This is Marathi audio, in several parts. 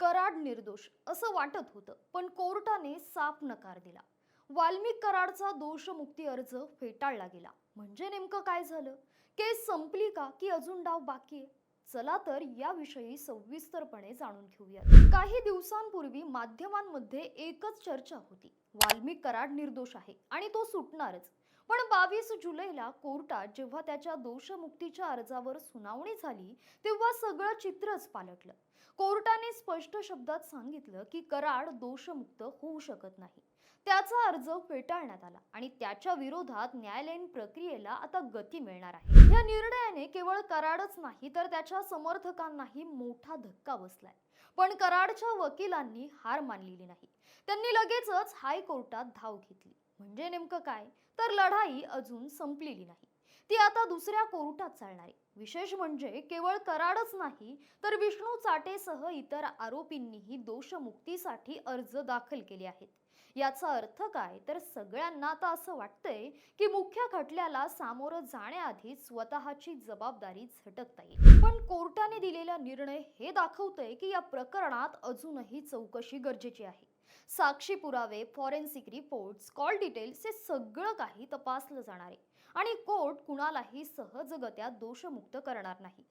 कराड निर्दोष असं वाटत होतं पण कोर्टाने साफ नकार दिला. वाल्मिक कराडचा दोषमुक्ती अर्ज फेटाळला गेला. म्हणजे नेमकं काय झालं? केस संपली का? की अजून डाव बाकी आहे? चला तर याविषयी सविस्तरपणे जाणून घेऊयात काही दिवसांपूर्वी माध्यमांमध्ये एकच चर्चा होती. वाल्मिक कराड निर्दोष आहे आणि तो सुटणारच. पण बावीस जुलैला कोर्टात जेव्हा त्याच्या दोषमुक्तीच्या अर्जावर सुनावणी झाली तेव्हा सगळं चित्रच पालटलं. कोर्टाने स्पष्ट शब्दात सांगितलं की कराड दोषमुक्त होऊ शकत नाही. त्याचा अर्ज फेटाळण्यात आला आणि त्याच्या विरोधात न्यायालयीन प्रक्रियेला आता गती मिळणार आहे. या निर्णयाने केवळ कराडच नाही तर त्याच्या समर्थकांनाही मोठा धक्का बसलाय. पण कराडच्या वकिलांनी हार मानलेली नाही. त्यांनी लगेचच हायकोर्टात धाव घेतली. म्हणजे नेमकं काय? तर लढाई अजून संपलेली नाही. ती आता दुसऱ्या कोर्टात चालणार आहे. विशेष म्हणजे केवळ कराडच नाही तर विष्णू चाटेसह इतर आरोपींनीही दोषमुक्तीसाठी अर्ज दाखल केले आहेत. याचा अर्थ काय? तर सगळ्यांना आता असं वाटतंय की मुख्य खटल्याला सामोरं जाण्याआधी स्वतःची जबाबदारी झटकता येईल. पण कोर्टाने दिलेला निर्णय हे दाखवतंय की या प्रकरणात अजूनही चौकशी गरजेची आहे. साक्षी पुरावे फॉरेन्सिक रिपोर्ट्स कॉल डिटेल्स हे सगळं काही तपासलं जाणार आहे. आणि कोर्ट कुणालाही सहजगत्या दोषमुक्त करणार नाही.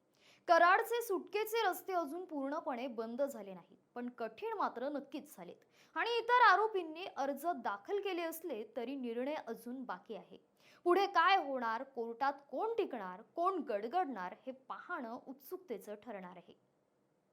कराडचे सुटकेचे रस्ते अजून पूर्णपणे बंद झाले नाहीत पण कठीण मात्र नक्कीच झालेत. आणि इतर आरोपींनी अर्ज दाखल केले असले तरी निर्णय अजून बाकी आहे. पुढे काय होणार कोर्टात कोण टिकणार कोण गडगडणार हे पाहणं उत्सुकतेचं ठरणार आहे.